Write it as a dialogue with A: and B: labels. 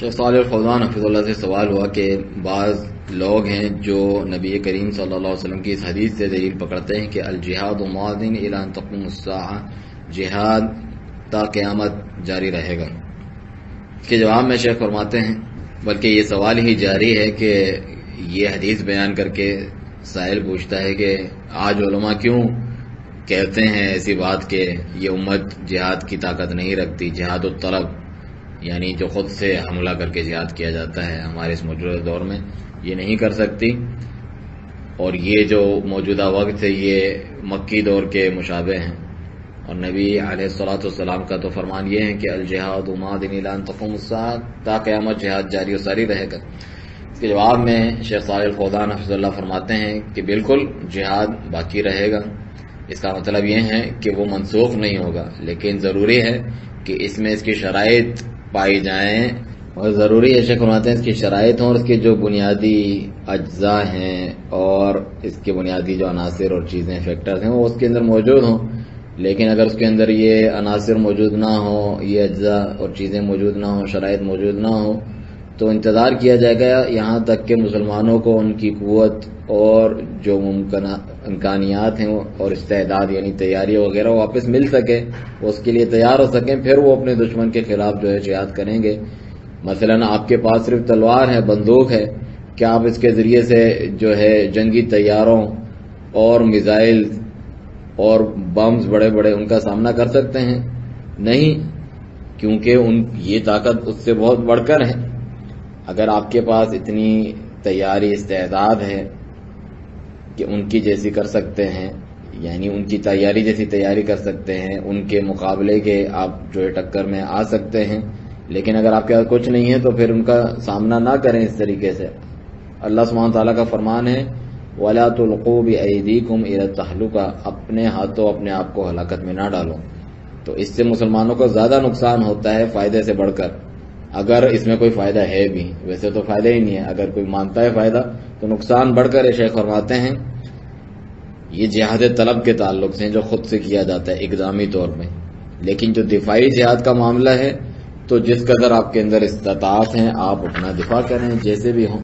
A: शेख साल फौजान हफिज़ल्ला से सवाल हुआ कि बाज़ लोग हैं जो नबी करीम सल्लल्लाहु अलैहि वसल्लम की इस हदीस से दलील पकड़ते हैं कि अलजिहाद मादिन इलान तकमुस्सा जिहाद ता जारी रहेगा। इसके जवाब में शेख फरमाते हैं, बल्कि ये सवाल ही जारी है कि ये हदीस बयान करके साहिल पूछता है कि आज उलमा क्यों कहते हैं ऐसी बात कि ये उम्मत जिहाद की ताकत नहीं रखती जिहाद तलब यानी जो खुद से हमला करके जिहाद किया जाता है हमारे इस मौजूदा दौर में, ये नहीं कर सकती। और ये जो मौजूदा वक्त है, ये मक्की दौर के मुशाबे हैं। और नबी सलाम का तो फरमान ये है कि अलजहाद उमादिन ता क़यामत जहाद जारी और सारी रहेगा। इसके जवाब में शेख साल फौदान हफिज़ल्ला फरमाते हैं कि बिल्कुल जिहाद बाकी रहेगा। इसका मतलब ये है कि वो मनसूख नहीं होगा, लेकिन ज़रूरी है कि इसमें इसकी शराइ पाई जाएँ और ज़रूरी फरमाते हैं, इसकी शराइ हों और इसके जो बुनियादी अज्जा हैं और इसके बुनियादी जो अनासर और चीज़ें फैक्टर्स हैं, वो उसके अंदर मौजूद हों। लेकिन अगर उसके अंदर ये अनासर मौजूद ना हो, ये अज्जा और चीज़ें मौजूद ना हो शराइ मौजूद ना हो तो इंतज़ार किया जाएगा यहाँ तक कि मुसलमानों को उनकी क़वत और जो मुमकिन इम्कानियात हैं और इस्तेदाद, यानी तैयारी वगैरह वापस मिल सके उसके लिए तैयार हो सकें, फिर वो अपने दुश्मन के खिलाफ जो है जिहाद करेंगे। मसलन, आपके पास सिर्फ़ तलवार है, बंदूक है, क्या आप इसके ज़रिए से जो है जंगी तैयारों और मिज़ाइल और बम्स बड़े बड़े उनका सामना कर सकते हैं? नहीं, क्योंकि उन, ये ताकत उससे बहुत बढ़कर है। अगर आपके पास इतनी तैयारी, इस्तेदाद है कि उनकी जैसी कर सकते हैं, यानी उनकी तैयारी जैसी तैयारी कर सकते हैं, उनके मुकाबले के आप जो है टक्कर में आ सकते हैं। लेकिन अगर आपके पास कुछ नहीं है तो फिर उनका सामना ना करें इस तरीके से। अल्लाह सुबहान तला का फरमान है, वला तुल्कूब कुम तहलुका अपने हाथों अपने आप को हलाकत में ना डालो। तो इससे मुसलमानों को ज़्यादा नुकसान होता है फ़ायदे से बढ़कर। अगर इसमें कोई फ़ायदा है भी, वैसे तो फ़ायदा ही नहीं है। अगर कोई मानता है फ़ायदा तो नुकसान बढ़कर ये शेख फरमाते हैं ये जिहाद तलब के ताल्लुक से जो खुद से किया जाता है, इकदामी तौर में। लेकिन जो दिफाई जिहाद का मामला है तो जिस कदर आपके अंदर इस्तात हैं, आप अपना दिफा करें, जैसे भी हों।